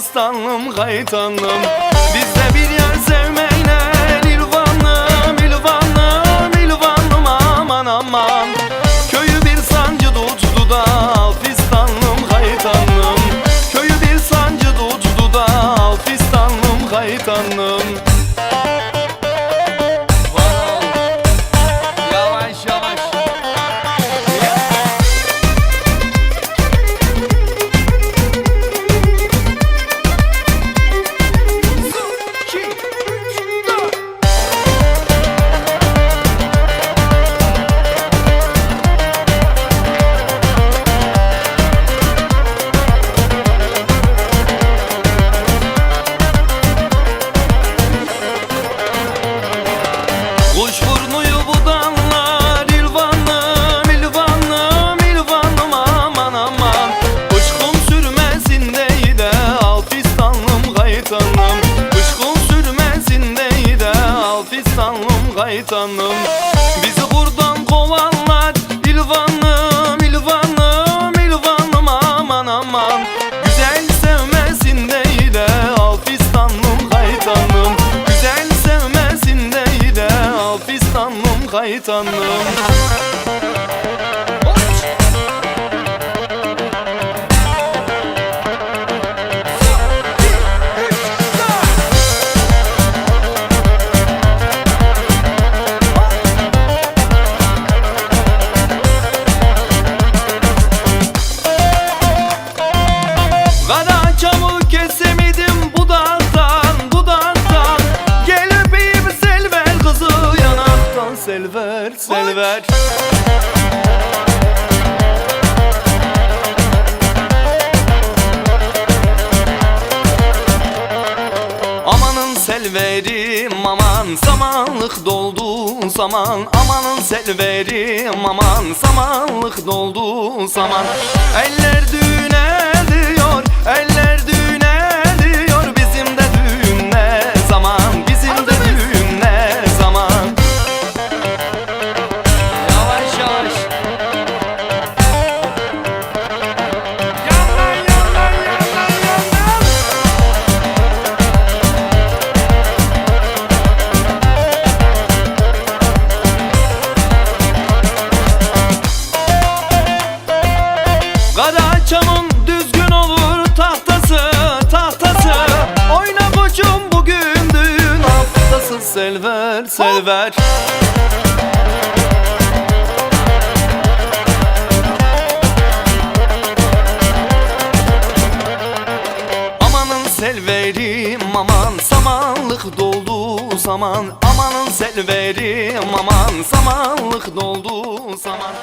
Gülistanlım kaytanlım Bizde bir yer sev al fistanlım kaytanlım Bizi buradan kovanlar ilvanlım ilvanlım ilvanlım aman aman. Güzel sevmesin dey de al fistanlım kaytanlım Güzel sevmesin dey de al fistanlım yanaktan selver selver Amanın selverim aman samanlık doldu saman. Amanın selverim aman samanlık doldu saman. Eller haftası selver selver. Amanın selverim aman samanlık doldu saman Amanın selverim aman samanlık doldu saman